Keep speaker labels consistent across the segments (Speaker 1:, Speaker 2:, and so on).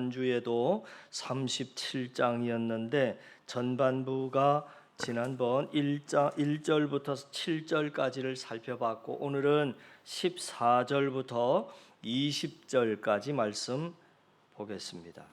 Speaker 1: 지난주에도 37장이었는데 전반부가 지난번 1장 1절부터 7절까지를 살펴봤고 오늘은 14절부터 20절까지 말씀 보겠습니다.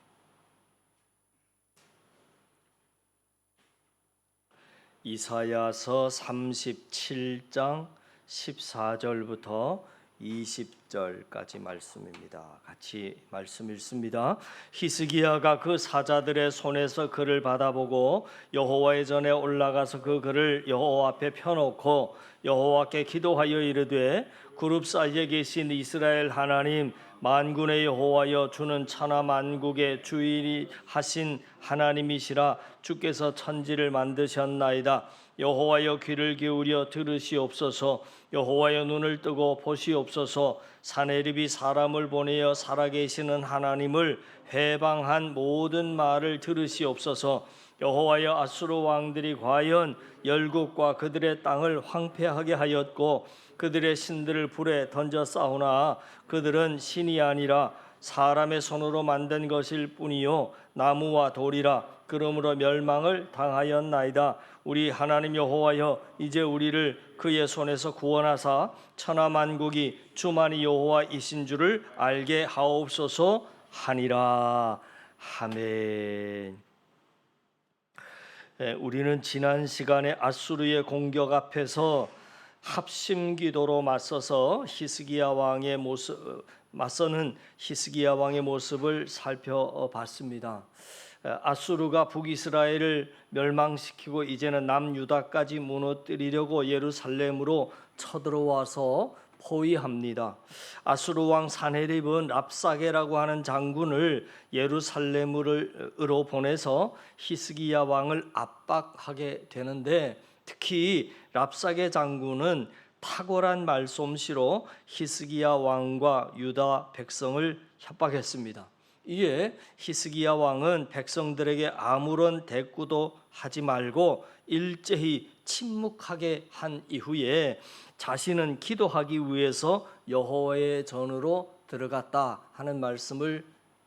Speaker 1: 이사야서 37장 14절부터 20절까지 말씀입니다. 같이 말씀 읽습니다. 히스기야가 그 사자들의 손에서 글을 받아보고 여호와의 전에 올라가서 그 글을 여호와 앞에 펴놓고 여호와께 기도하여 이르되 그룹 사이에 계신 이스라엘 하나님 만군의 여호와여 주는 천하 만국의 주인이 하신 하나님이시라 주께서 천지를 만드셨나이다 여호와여 귀를 기울여 들으시옵소서. 여호와여 눈을 뜨고 보시옵소서. 사내립이 사람을 보내어 살아계시는 하나님을 회방한 모든 말을 들으시옵소서. 여호와여 아수르 왕들이 과연 열국과 그들의 땅을 황폐하게 하였고 그들의 신들을 불에 던져 싸우나 그들은 신이 아니라 사람의 손으로 만든 것일 뿐이요 나무와 돌이라 그러므로 멸망을 당하였나이다 우리 하나님 여호와여 이제 우리를 그의 손에서 구원하사 천하 만국이 주만이 여호와이신 줄을 알게 하옵소서 하니라 아멘. 예, 우리는 지난 시간에 아수르의 공격 앞에서 합심 기도로 맞서서 히스기야 왕의 모습 맞서는 히스기야 왕의 모습을 살펴봤습니다. 예, 아수르가 북이스라엘을 멸망시키고 이제는 남유다까지 무너뜨리려고 예루살렘으로 쳐들어와서 포위합니다. 아수르 왕 사네립은 랍사게라고 하는 장군을 예루살렘으로 보내서 히스기야 왕을 압박하게 되는데 특히 랍사게 장군은 탁월한 말솜씨로 히스기야 왕과 유다 백성을 협박했습니다. 이에 히스기야 왕은 백성들에게 아무런 대꾸도 하지 말고 일제히 침묵하게 한 이후에 자신은 기도하기 위해서 여호와의 전으로 들어갔다 하는 말씀을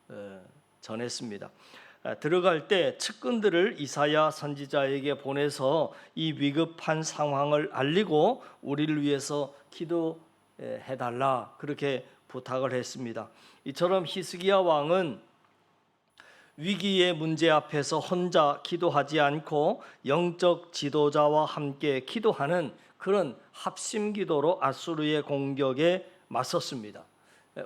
Speaker 1: 어, 전했습니다. 아, 들어갈 때 측근들을 이사야 선지자에게 보내서 이 위급한 상황을 알리고 우리를 위해서 기도해 달라 그렇게 부탁을 했습니다. 이처럼 히스기야 왕은 위기의 문제 앞에서 혼자 기도하지 않고 영적 지도자와 함께 기도하는 그런 합심 기도로 아수르의 공격에 맞섰습니다.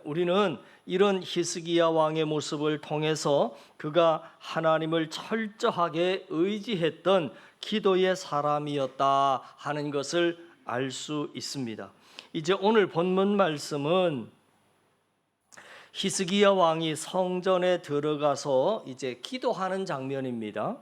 Speaker 1: 우리는 이런 히스기야 왕의 모습을 통해서 그가 하나님을 철저하게 의지했던 기도의 사람이었다 하는 것을 알 수 있습니다. 이제 오늘 본문 말씀은 히스기야 왕이 성전에 들어가서 이제 기도하는 장면입니다.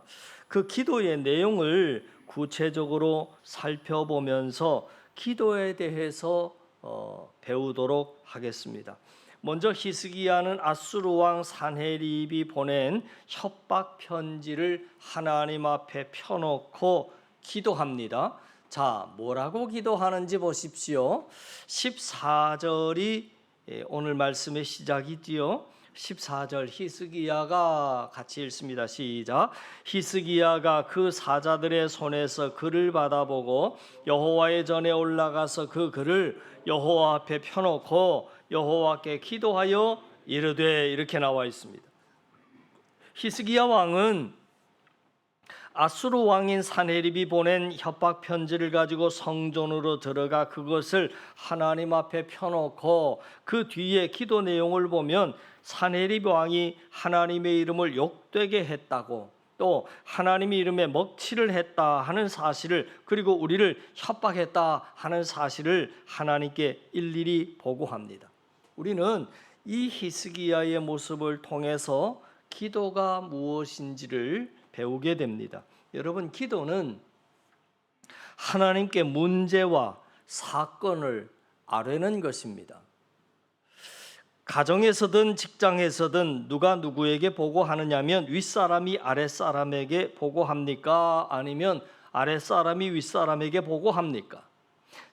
Speaker 1: 그 기도의 내용을 구체적으로 살펴보면서 기도에 대해서 어, 배우도록 하겠습니다. 먼저 히스기야는 아수르 왕 산헤립이 보낸 협박 편지를 하나님 앞에 펴놓고 기도합니다. 자, 뭐라고 기도하는지 보십시오. 14절이 예, 오늘 말씀의 시작이지요. 14절 히스기야가 같이 읽습니다. 시작. 히스기야가 그 사자들의 손에서 글을 받아보고 여호와의 전에 올라가서 그 글을 여호와 앞에 펴놓고 여호와께 기도하여 이르되 이렇게 나와 있습니다. 히스기야 왕은 아수르 왕인 사네립이 보낸 협박 편지를 가지고 성전으로 들어가 그것을 하나님 앞에 펴놓고 그 뒤에 기도 내용을 보면 사네립 왕이 하나님의 이름을 욕되게 했다고 또 하나님의 이름에 먹칠을 했다 하는 사실을 그리고 우리를 협박했다 하는 사실을 하나님께 일일이 보고합니다. 우리는 이 히스기야의 모습을 통해서 기도가 무엇인지를 배우게 됩니다. 여러분, 기도는 하나님께 문제와 사건을 아뢰는 것입니다. 가정에서든 직장에서든 누가 누구에게 보고하느냐면 윗사람이 아랫사람에게 보고합니까? 아니면 아랫사람이 윗사람에게 보고합니까?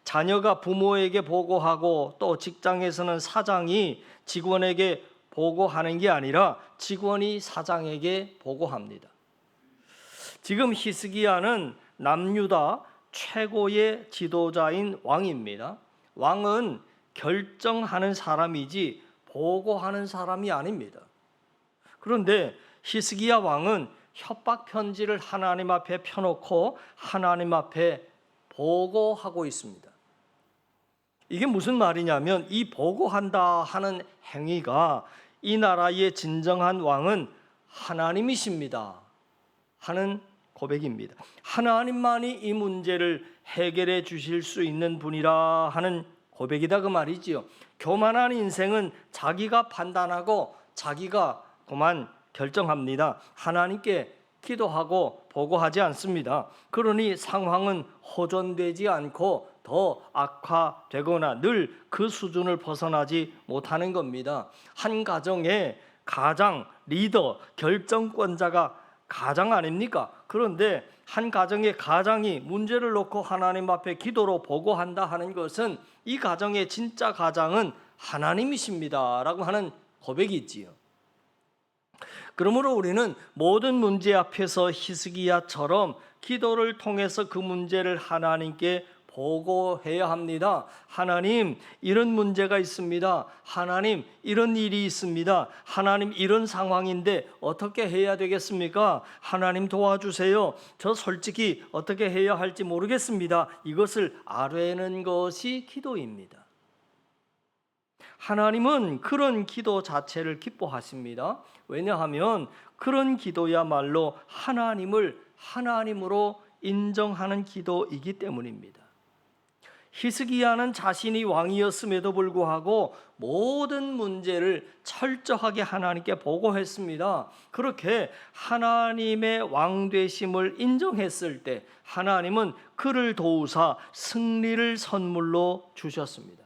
Speaker 1: 자녀가 부모에게 보고하고 또 직장에서는 사장이 직원에게 보고하는 게 아니라 직원이 사장에게 보고합니다. 지금 히스기야는 남유다 최고의 지도자인 왕입니다. 왕은 결정하는 사람이지 보고하는 사람이 아닙니다. 그런데 히스기야 왕은 협박 편지를 하나님 앞에 펴놓고 하나님 앞에 보고하고 있습니다. 이게 무슨 말이냐면 이 보고한다 하는 행위가 이 나라의 진정한 왕은 하나님이십니다. 하는 고백입니다. 하나님만이 이 문제를 해결해 주실 수 있는 분이라 하는 고백이다 그 말이지요. 교만한 인생은 자기가 판단하고 자기가 그만 결정합니다. 하나님께 기도하고 보고하지 않습니다. 그러니 상황은 호전되지 않고 더 악화되거나 늘 그 수준을 벗어나지 못하는 겁니다. 한 가정에 가장 리더 결정권자가 가장 아닙니까? 그런데 한 가정의 가장이 문제를 놓고 하나님 앞에 기도로 보고한다 하는 것은 이 가정의 진짜 가장은 하나님이십니다라고 하는 고백이 있지요. 그러므로 우리는 모든 문제 앞에서 히스기야처럼 기도를 통해서 그 문제를 하나님께 보고해야 합니다. 하나님, 이런 문제가 있습니다. 하나님, 이런 일이 있습니다. 하나님, 이런 상황인데 어떻게 해야 되겠습니까? 하나님 도와주세요. 저 솔직히 어떻게 해야 할지 모르겠습니다. 이것을 아뢰는 것이 기도입니다. 하나님은 그런 기도 자체를 기뻐하십니다. 왜냐하면 그런 기도야말로 하나님을 하나님으로 인정하는 기도이기 때문입니다. 히스기야는 자신이 왕이었음에도 불구하고 모든 문제를 철저하게 하나님께 보고했습니다. 그렇게 하나님의 왕 되심을 인정했을 때 하나님은 그를 도우사 승리를 선물로 주셨습니다.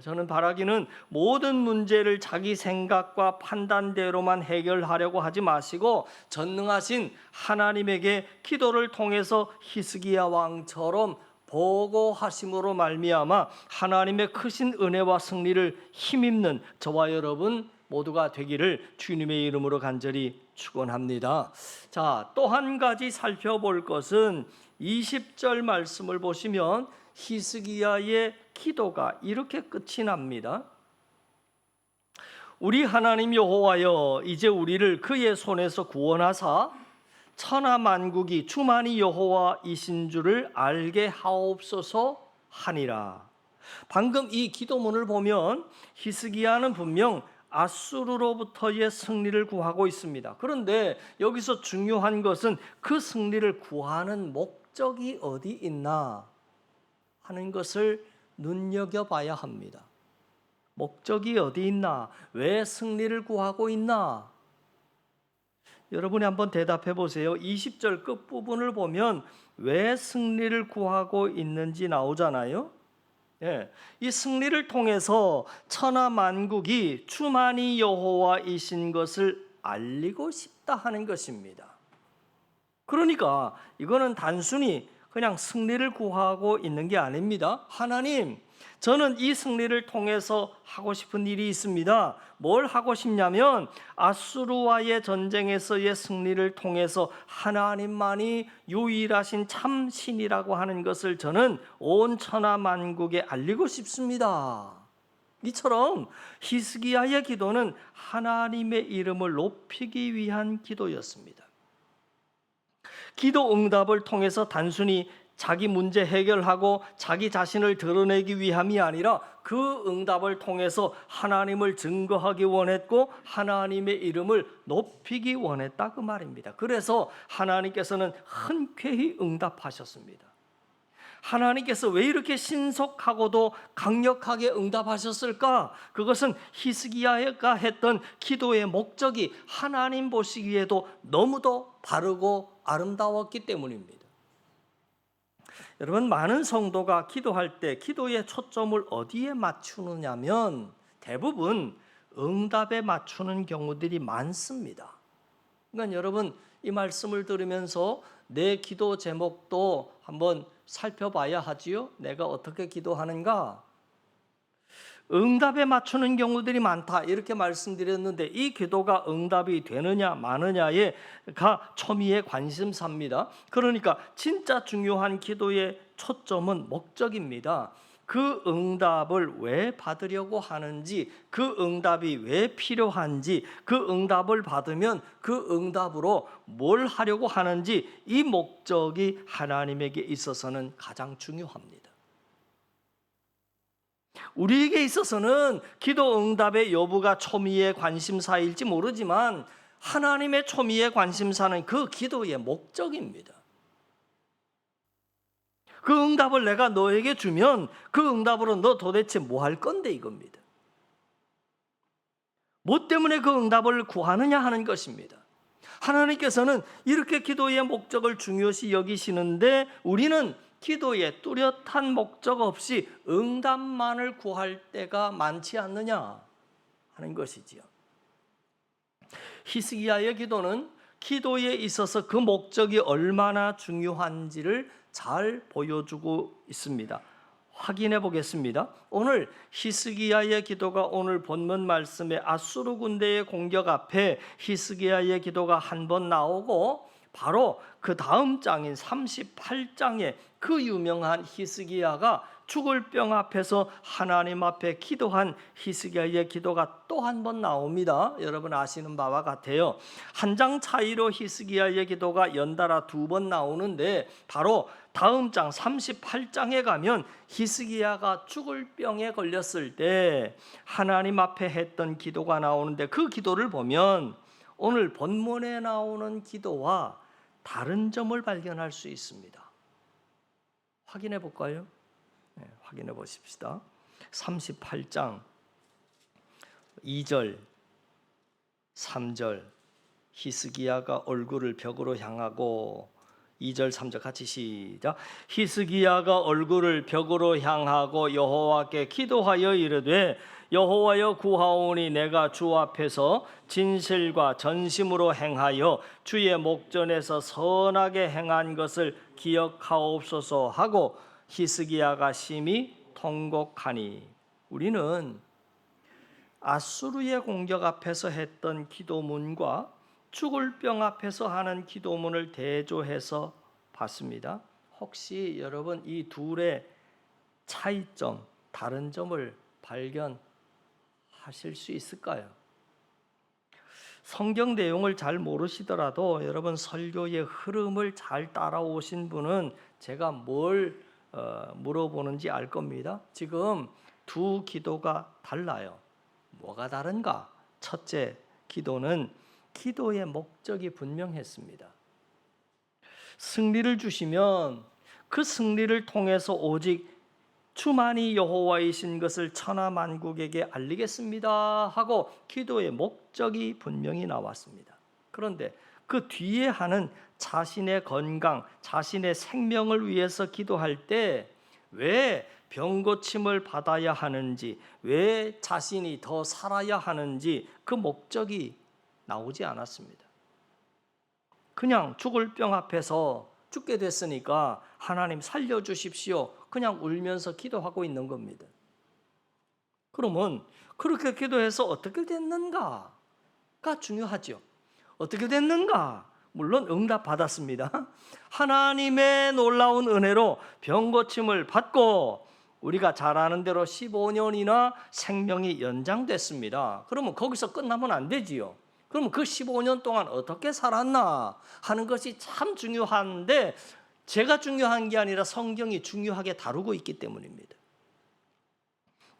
Speaker 1: 저는 바라기는 모든 문제를 자기 생각과 판단대로만 해결하려고 하지 마시고 전능하신 하나님에게 기도를 통해서 히스기야 왕처럼 보고하심으로 말미암아 하나님의 크신 은혜와 승리를 힘입는 저와 여러분 모두가 되기를 주님의 이름으로 간절히 축원합니다. 자, 또 한 가지 살펴볼 것은 20절 말씀을 보시면 히스기야의 기도가 이렇게 끝이 납니다. 우리 하나님 여호와여 이제 우리를 그의 손에서 구원하사 천하 만국이 주만이 여호와이신 줄을 알게 하옵소서 하니라. 방금 이 기도문을 보면 히스기야는 분명 아수르로부터의 승리를 구하고 있습니다. 그런데 여기서 중요한 것은 그 승리를 구하는 목적이 어디 있나 하는 것을 눈여겨봐야 합니다. 목적이 어디 있나? 왜 승리를 구하고 있나? 여러분이 한번 대답해 보세요. 20절 끝부분을 보면 왜 승리를 구하고 있는지 나오잖아요. 예, 이 승리를 통해서 천하 만국이 주만이 여호와이신 것을 알리고 싶다 하는 것입니다. 그러니까 이거는 단순히 그냥 승리를 구하고 있는 게 아닙니다. 하나님, 저는 이 승리를 통해서 하고 싶은 일이 있습니다. 뭘 하고 싶냐면 아수르와의 전쟁에서의 승리를 통해서 하나님만이 유일하신 참 신이라고 하는 것을 저는 온 천하 만국에 알리고 싶습니다. 이처럼 히스기야의 기도는 하나님의 이름을 높이기 위한 기도였습니다. 기도 응답을 통해서 단순히 자기 문제 해결하고 자기 자신을 드러내기 위함이 아니라 그 응답을 통해서 하나님을 증거하기 원했고 하나님의 이름을 높이기 원했다 그 말입니다. 그래서 하나님께서는 흔쾌히 응답하셨습니다. 하나님께서 왜 이렇게 신속하고도 강력하게 응답하셨을까? 그것은 히스기야가 했던 기도의 목적이 하나님 보시기에도 너무도 바르고 아름다웠기 때문입니다. 여러분 많은 성도가 기도할 때 기도의 초점을 어디에 맞추느냐면 대부분 응답에 맞추는 경우들이 많습니다. 그러니까 여러분 이 말씀을 들으면서 내 기도 제목도 한번 살펴봐야 하지요. 내가 어떻게 기도하는가? 응답에 맞추는 경우들이 많다 이렇게 말씀드렸는데 이 기도가 응답이 되느냐 마느냐에가 초미의 관심사입니다. 그러니까 진짜 중요한 기도의 초점은 목적입니다. 그 응답을 왜 받으려고 하는지, 그 응답이 왜 필요한지, 그 응답을 받으면 그 응답으로 뭘 하려고 하는지 이 목적이 하나님에게 있어서는 가장 중요합니다. 우리에게 있어서는 기도 응답의 여부가 초미의 관심사일지 모르지만 하나님의 초미의 관심사는 그 기도의 목적입니다. 그 응답을 내가 너에게 주면 그 응답으로 너 도대체 뭐 할 건데 이겁니다. 뭐 때문에 그 응답을 구하느냐 하는 것입니다. 하나님께서는 이렇게 기도의 목적을 중요시 여기시는데 우리는 기도에 뚜렷한 목적 없이 응답만을 구할 때가 많지 않느냐 하는 것이지요. 히스기야의 기도는 기도에 있어서 그 목적이 얼마나 중요한지를 잘 보여주고 있습니다. 확인해 보겠습니다. 오늘 히스기야의 기도가 오늘 본문 말씀에 아수르 군대의 공격 앞에 히스기야의 기도가 한 번 나오고 바로 그 다음 장인 38장에 그 유명한 히스기야가 죽을 병 앞에서 하나님 앞에 기도한 히스기야의 기도가 또 한 번 나옵니다. 여러분 아시는 바와 같아요. 한 장 차이로 히스기야의 기도가 연달아 두 번 나오는데 바로 다음 장 38장에 가면 히스기야가 죽을 병에 걸렸을 때 하나님 앞에 했던 기도가 나오는데 그 기도를 보면 오늘 본문에 나오는 기도와 다른 점을 발견할 수 있습니다. 확인해 볼까요? 네, 확인해 보십시다. 38장 2절 3절 히스기야가 얼굴을 벽으로 향하고 2절 3절 같이 시작 히스기야가 얼굴을 벽으로 향하고 여호와께 기도하여 이르되 여호와여 구하오니 내가 주 앞에서 진실과 전심으로 행하여 주의 목전에서 선하게 행한 것을 기억하옵소서 하고 히스기야가 심히 통곡하니 우리는 아수르의 공격 앞에서 했던 기도문과 죽을 병 앞에서 하는 기도문을 대조해서 봤습니다. 혹시 여러분 이 둘의 차이점, 다른 점을 발견 하실 수 있을까요? 성경 내용을 잘 모르시더라도 여러분 설교의 흐름을 잘 따라오신 분은 제가 뭘 어, 물어보는지 알 겁니다. 지금 두 기도가 달라요. 뭐가 다른가? 첫째 기도는 기도의 목적이 분명했습니다. 승리를 주시면 그 승리를 통해서 오직 주만이 여호와이신 것을 천하 만국에게 알리겠습니다 하고 기도의 목적이 분명히 나왔습니다. 그런데 그 뒤에 하는 자신의 건강, 자신의 생명을 위해서 기도할 때 왜 병고침을 받아야 하는지, 왜 자신이 더 살아야 하는지 그 목적이 나오지 않았습니다. 그냥 죽을 병 앞에서 죽게 됐으니까 하나님 살려 주십시오. 그냥 울면서 기도하고 있는 겁니다. 그러면 그렇게 기도해서 어떻게 됐는가가 중요하죠. 어떻게 됐는가? 물론 응답 받았습니다. 하나님의 놀라운 은혜로 병 고침을 받고 우리가 잘 아는 대로 15년이나 생명이 연장됐습니다. 그러면 거기서 끝나면 안 되지요. 그럼 그 15년 동안 어떻게 살았나 하는 것이 참 중요한데 제가 중요한 게 아니라 성경이 중요하게 다루고 있기 때문입니다.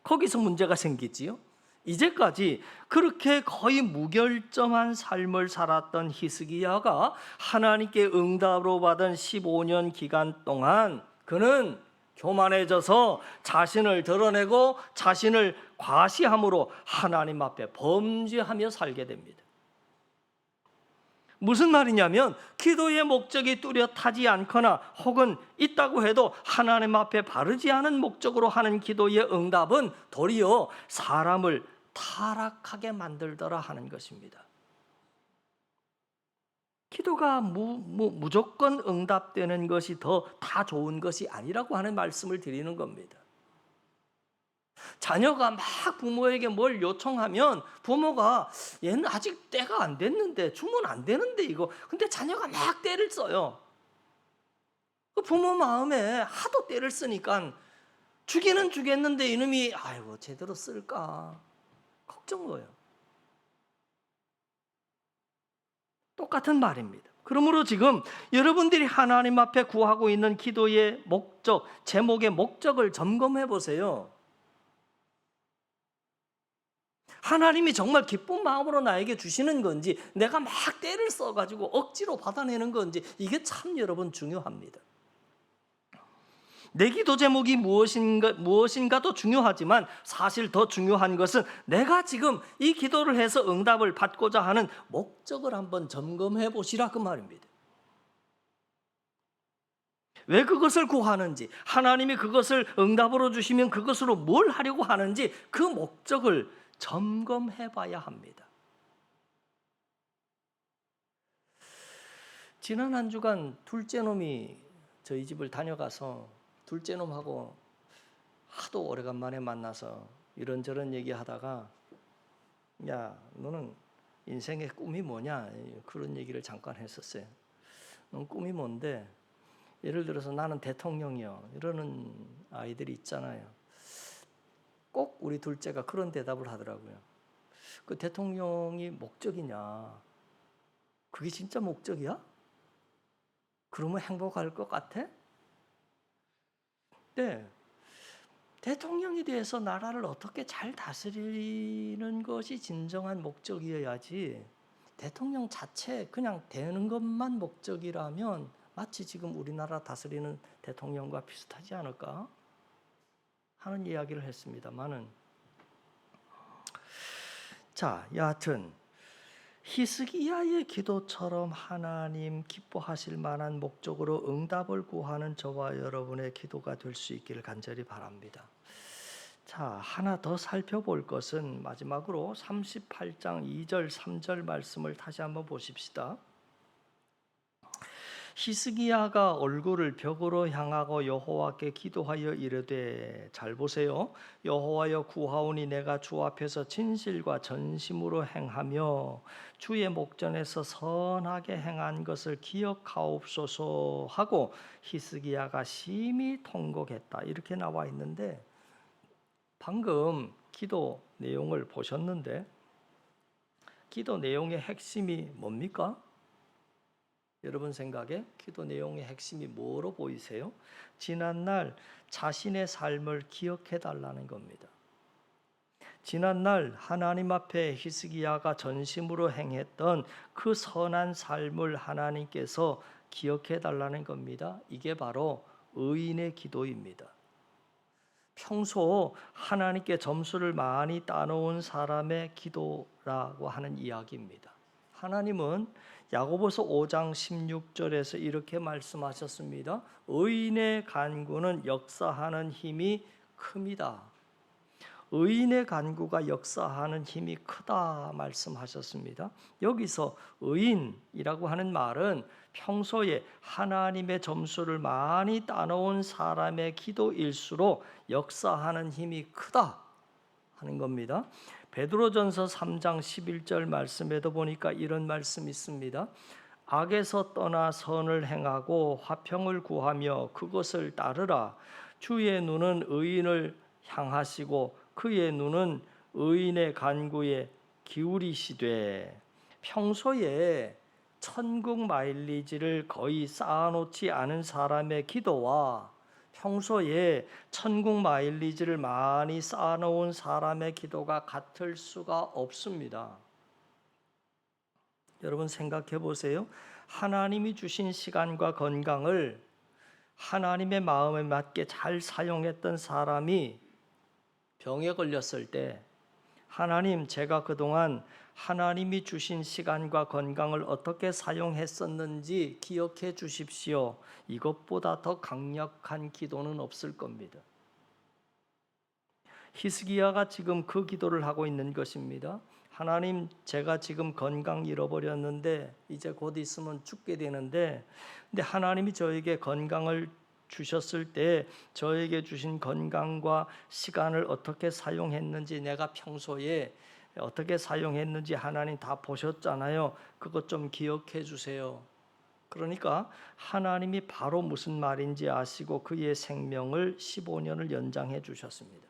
Speaker 1: 거기서 문제가 생기지요. 이제까지 그렇게 거의 무결점한 삶을 살았던 히스기야가 하나님께 응답으로 받은 15년 기간 동안 그는 교만해져서 자신을 드러내고 자신을 과시함으로 하나님 앞에 범죄하며 살게 됩니다. 무슨 말이냐면 기도의 목적이 뚜렷하지 않거나 혹은 있다고 해도 하나님 앞에 바르지 않은 목적으로 하는 기도의 응답은 도리어 사람을 타락하게 만들더라 하는 것입니다. 기도가 무, 무, 무조건 응답되는 것이 더 다 좋은 것이 아니라고 하는 말씀을 드리는 겁니다. 자녀가 막 부모에게 뭘 요청하면 부모가 얘는 아직 때가 안 됐는데 주문 안 되는데 이거 근데 자녀가 막 때를 써요. 그 부모 마음에 하도 때를 쓰니까 주기는 주겠는데 이놈이 아이고 제대로 쓸까 걱정 거예요. 똑같은 말입니다. 그러므로 지금 여러분들이 하나님 앞에 구하고 있는 기도의 목적, 제목의 목적을 점검해 보세요. 하나님이 정말 기쁜 마음으로 나에게 주시는 건지 내가 막 때를 써가지고 억지로 받아내는 건지 이게 참 여러분 중요합니다. 내 기도 제목이 무엇인가, 무엇인가도 중요하지만 사실 더 중요한 것은 내가 지금 이 기도를 해서 응답을 받고자 하는 목적을 한번 점검해 보시라 그 말입니다. 왜 그것을 구하는지, 하나님이 그것을 응답으로 주시면 그것으로 뭘 하려고 하는지 그 목적을 점검해 봐야 합니다. 지난 한 주간 둘째 놈이 저희 집을 다녀가서 둘째 놈하고 하도 오래간만에 만나서 이런저런 얘기하다가 야 너는 인생의 꿈이 뭐냐 그런 얘기를 잠깐 했었어요. 넌 꿈이 뭔데? 예를 들어서 나는 대통령이요 이러는 아이들이 있잖아요. 꼭 우리 둘째가 그런 대답을 하더라고요. 그 대통령이 목적이냐? 그게 진짜 목적이야? 그러면 행복할 것 같아? 네. 대통령이 돼서 나라를 어떻게 잘 다스리는 것이 진정한 목적이어야지 대통령 자체 그냥 되는 것만 목적이라면 마치 지금 우리나라 다스리는 대통령과 비슷하지 않을까 하는 이야기를 했습니다만은 자 여하튼 히스기야의 기도처럼 하나님 기뻐하실 만한 목적으로 응답을 구하는 저와 여러분의 기도가 될 수 있기를 간절히 바랍니다. 자, 하나 더 살펴볼 것은 마지막으로 38장 2절 3절 말씀을 다시 한번 보십시다. 히스기야가 얼굴을 벽으로 향하고 여호와께 기도하여 이르되 잘 보세요. 여호와여 구하오니 내가 주 앞에서 진실과 전심으로 행하며 주의 목전에서 선하게 행한 것을 기억하옵소서. 하고 히스기야가 심히 통곡했다. 이렇게 나와 있는데 방금 기도 내용을 보셨는데 기도 내용의 핵심이 뭡니까? 여러분 생각에 기도 내용의 핵심이 뭐로 보이세요? 지난날 자신의 삶을 기억해 달라는 겁니다. 지난날 하나님 앞에 히스기야가 전심으로 행했던 그 선한 삶을 하나님께서 기억해 달라는 겁니다. 이게 바로 의인의 기도입니다. 평소 하나님께 점수를 많이 따놓은 사람의 기도라고 하는 이야기입니다. 하나님은 야고보서 5장 16절에서 이렇게 말씀하셨습니다. 의인의 간구는 역사하는 힘이 큽니다. 의인의 간구가 역사하는 힘이 크다 말씀하셨습니다. 여기서 의인이라고 하는 말은 평소에 하나님의 점수를 많이 따놓은 사람의 기도일수록 역사하는 힘이 크다 하는 겁니다. 베드로전서 3장 11절 말씀에도 보니까 이런 말씀이 있습니다. 악에서 떠나 선을 행하고 화평을 구하며 그것을 따르라. 주의 눈은 의인을 향하시고 그의 눈은 의인의 간구에 기울이시되 평소에 천국 마일리지를 거의 쌓아놓지 않은 사람의 기도와 평소에 천국 마일리지를 많이 쌓아놓은 사람의 기도가 같을 수가 없습니다. 여러분 생각해 보세요. 하나님이 주신 시간과 건강을 하나님의 마음에 맞게 잘 사용했던 사람이 병에 걸렸을 때 하나님 제가 그동안 하나님이 주신 시간과 건강을 어떻게 사용했었는지 기억해 주십시오. 이것보다 더 강력한 기도는 없을 겁니다. 히스기야가 지금 그 기도를 하고 있는 것입니다. 하나님, 제가 지금 건강 잃어버렸는데 이제 곧 있으면 죽게 되는데, 근데 하나님이 저에게 건강을 주셨을 때 저에게 주신 건강과 시간을 어떻게 사용했는지 내가 평소에 어떻게 사용했는지 하나님 다 보셨잖아요. 그것 좀 기억해 주세요. 그러니까 하나님이 바로 무슨 말인지 아시고 그의 생명을 15년을 연장해 주셨습니다.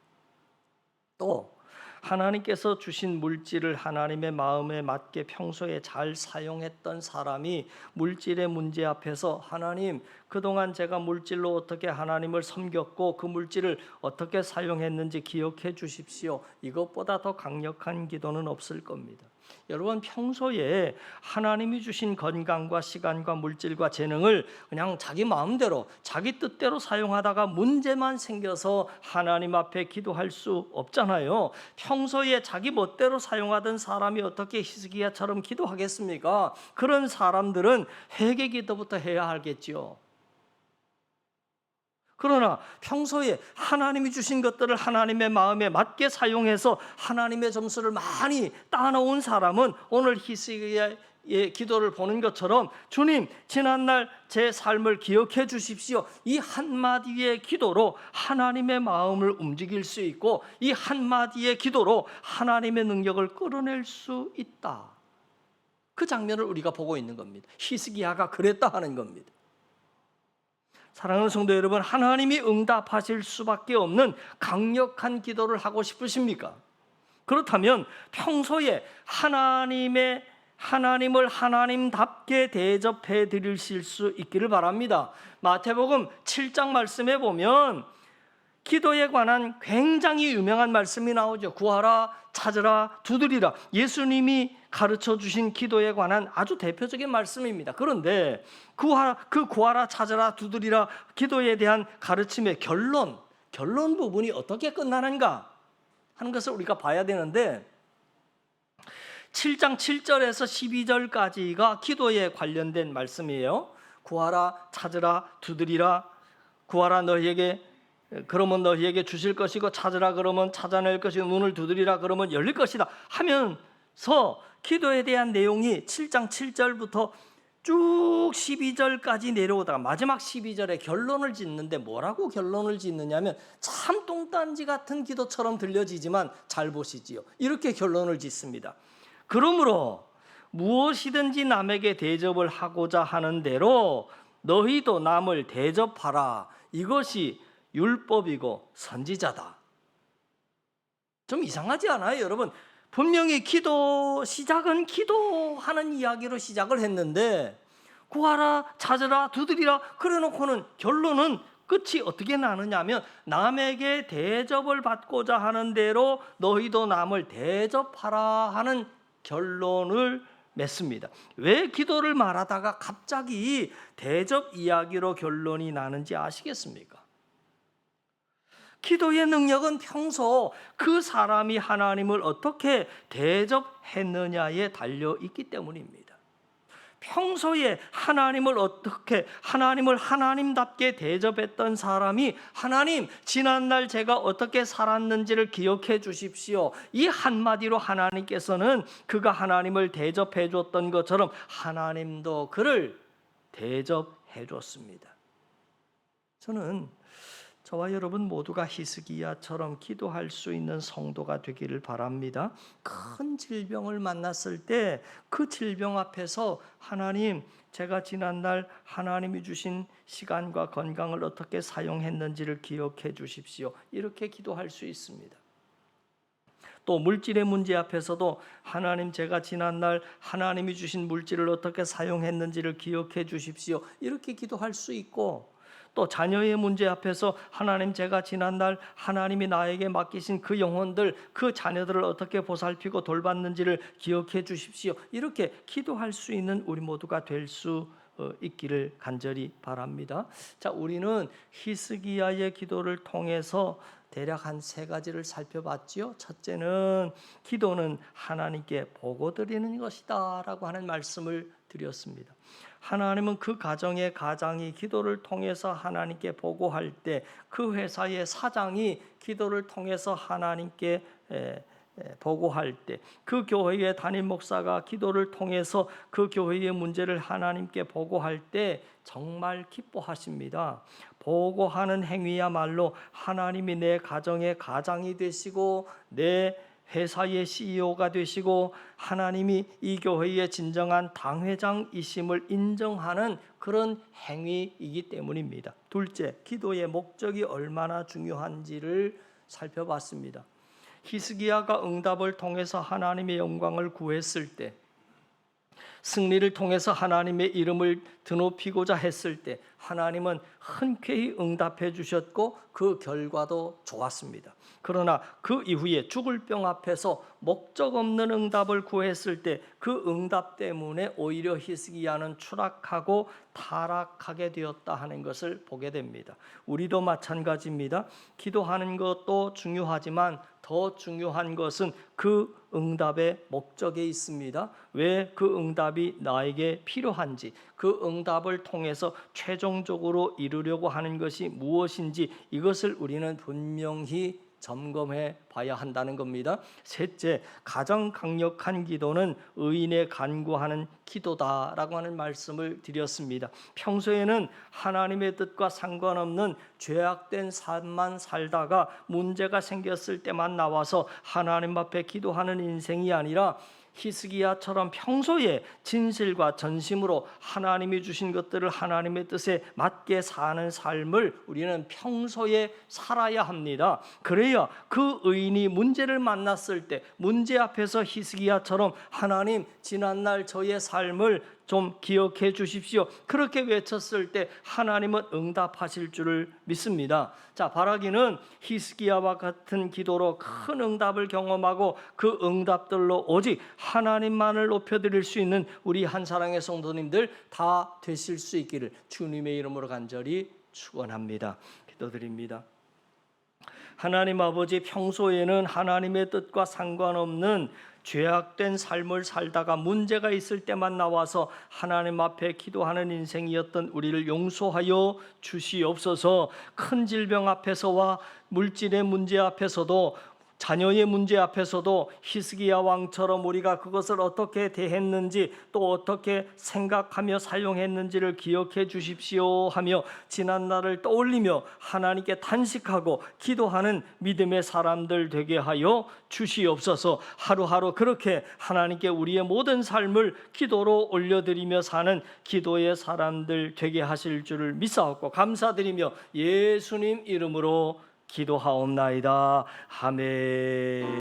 Speaker 1: 또 하나님께서 주신 물질을 하나님의 마음에 맞게 평소에 잘 사용했던 사람이 물질의 문제 앞에서 하나님 그동안 제가 물질로 어떻게 하나님을 섬겼고 그 물질을 어떻게 사용했는지 기억해 주십시오. 이것보다 더 강력한 기도는 없을 겁니다. 여러분 평소에 하나님이 주신 건강과 시간과 물질과 재능을 그냥 자기 마음대로 자기 뜻대로 사용하다가 문제만 생겨서 하나님 앞에 기도할 수 없잖아요. 평소에 자기 멋대로 사용하던 사람이 어떻게 히스기야처럼 기도하겠습니까? 그런 사람들은 회개 기도부터 해야 하겠지요. 그러나 평소에 하나님이 주신 것들을 하나님의 마음에 맞게 사용해서 하나님의 점수를 많이 따놓은 사람은 오늘 히스기야의 기도를 보는 것처럼 주님 지난날 제 삶을 기억해 주십시오. 이 한마디의 기도로 하나님의 마음을 움직일 수 있고 이 한마디의 기도로 하나님의 능력을 끌어낼 수 있다. 그 장면을 우리가 보고 있는 겁니다. 히스기야가 그랬다 하는 겁니다. 사랑하는 성도 여러분, 하나님이 응답하실 수밖에 없는 강력한 기도를 하고 싶으십니까? 그렇다면 평소에 하나님의 하나님을 하나님답게 대접해 드리실 수 있기를 바랍니다. 마태복음 7장 말씀에 보면 기도에 관한 굉장히 유명한 말씀이 나오죠. 구하라, 찾으라, 두드리라. 예수님이 가르쳐 주신 기도에 관한 아주 대표적인 말씀입니다. 그런데 구하, 그 구하라, 찾으라, 두드리라 기도에 대한 가르침의 결론, 결론 부분이 어떻게 끝나는가 하는 것을 우리가 봐야 되는데 7장 7절에서 12절까지가 기도에 관련된 말씀이에요. 구하라, 찾으라, 두드리라. 구하라 너희에게 그러면 너희에게 주실 것이고 찾으라 그러면 찾아낼 것이고 문을 두드리라 그러면 열릴 것이다 하면서 기도에 대한 내용이 7장 7절부터 쭉 12절까지 내려오다가 마지막 12절에 결론을 짓는데 뭐라고 결론을 짓느냐면 참 똥단지 같은 기도처럼 들려지지만 잘 보시지요. 이렇게 결론을 짓습니다. 그러므로 무엇이든지 남에게 대접을 하고자 하는 대로 너희도 남을 대접하라. 이것이 율법이고 선지자다. 좀 이상하지 않아요, 여러분? 분명히 기도 시작은 기도하는 이야기로 시작을 했는데 구하라, 찾으라, 두드리라 그래 놓고는 결론은 끝이 어떻게 나느냐면 남에게 대접을 받고자 하는 대로 너희도 남을 대접하라 하는 결론을 맺습니다. 왜 기도를 말하다가 갑자기 대접 이야기로 결론이 나는지 아시겠습니까? 기도의 능력은 평소 그 사람이 하나님을 어떻게 대접했느냐에 달려 있기 때문입니다. 평소에 하나님을 어떻게 하나님을 하나님답게 대접했던 사람이 하나님 지난날 제가 어떻게 살았는지를 기억해 주십시오. 이 한마디로 하나님께서는 그가 하나님을 대접해 줬던 것처럼 하나님도 그를 대접해 줬습니다. 저는 저와 여러분 모두가 히스기야처럼 기도할 수 있는 성도가 되기를 바랍니다. 큰 질병을 만났을 때 그 질병 앞에서 하나님 제가 지난날 하나님이 주신 시간과 건강을 어떻게 사용했는지를 기억해 주십시오. 이렇게 기도할 수 있습니다. 또 물질의 문제 앞에서도 하나님 제가 지난날 하나님이 주신 물질을 어떻게 사용했는지를 기억해 주십시오. 이렇게 기도할 수 있고 또 자녀의 문제 앞에서 하나님 제가 지난날 하나님이 나에게 맡기신 그 영혼들 그 자녀들을 어떻게 보살피고 돌봤는지를 기억해 주십시오. 이렇게 기도할 수 있는 우리 모두가 될수 어, 있기를 간절히 바랍니다. 자, 우리는 히스기야의 기도를 통해서 대략 한 세 가지를 살펴봤지요. 첫째는 기도는 하나님께 보고 드리는 것이다라고 하는 말씀을 드렸습니다. 하나님은 그 가정의 가장이 기도를 통해서 하나님께 보고할 때 그 회사의 사장이 기도를 통해서 하나님께 예, 보고할 때 그 교회의 담임 목사가 기도를 통해서 그 교회의 문제를 하나님께 보고할 때 정말 기뻐하십니다. 보고하는 행위야말로 하나님이 내 가정의 가장이 되시고 내 회사의 CEO가 되시고 하나님이 이 교회의 진정한 당회장이심을 인정하는 그런 행위이기 때문입니다. 둘째, 기도의 목적이 얼마나 중요한지를 살펴봤습니다. 히스기야가 응답을 통해서 하나님의 영광을 구했을 때 승리를 통해서 하나님의 이름을 드높이고자 했을 때 하나님은 흔쾌히 응답해 주셨고 그 결과도 좋았습니다. 그러나 그 이후에 죽을 병 앞에서 목적 없는 응답을 구했을 때 그 응답 때문에 오히려 히스기야는 추락하고 타락하게 되었다 하는 것을 보게 됩니다. 우리도 마찬가지입니다. 기도하는 것도 중요하지만 더 중요한 것은 그 응답의 목적에 있습니다. 왜 그 응답 이 나에게 필요한지, 그 응답을 통해서 최종적으로 이루려고 하는 것이 무엇인지 이것을 우리는 분명히 점검해 봐야 한다는 겁니다. 셋째, 가장 강력한 기도는 의인의 간구하는 기도다라고 하는 말씀을 드렸습니다. 평소에는 하나님의 뜻과 상관없는 죄악된 삶만 살다가 문제가 생겼을 때만 나와서 하나님 앞에 기도하는 인생이 아니라 히스기야처럼 평소에 진실과 전심으로 하나님이 주신 것들을 하나님의 뜻에 맞게 사는 삶을 우리는 평소에 살아야 합니다. 그래야 그 의인이 문제를 만났을 때 문제 앞에서 히스기야처럼 하나님 지난날 저의 삶을 좀 기억해 주십시오. 그렇게 외쳤을 때 하나님은 응답하실 줄을 믿습니다. 자, 바라기는 히스기야와 같은 기도로 큰 응답을 경험하고 그 응답들로 오직 하나님만을 높여 드릴 수 있는 우리 한 사랑의 성도님들 다 되실 수 있기를 주님의 이름으로 간절히 축원합니다. 기도드립니다. 하나님 아버지 평소에는 하나님의 뜻과 상관없는 죄악된 삶을 살다가 문제가 있을 때만 나와서 하나님 앞에 기도하는 인생이었던 우리를 용서하여 주시옵소서. 큰 질병 앞에서와 물질의 문제 앞에서도 자녀의 문제 앞에서도 히스기야 왕처럼 우리가 그것을 어떻게 대했는지 또 어떻게 생각하며 사용했는지를 기억해 주십시오 하며 지난 날을 떠올리며 하나님께 단식하고 기도하는 믿음의 사람들 되게 하여 주시옵소서. 하루하루 그렇게 하나님께 우리의 모든 삶을 기도로 올려드리며 사는 기도의 사람들 되게 하실 줄을 믿사옵고 감사드리며 예수님 이름으로 기도하옵나이다. 아멘.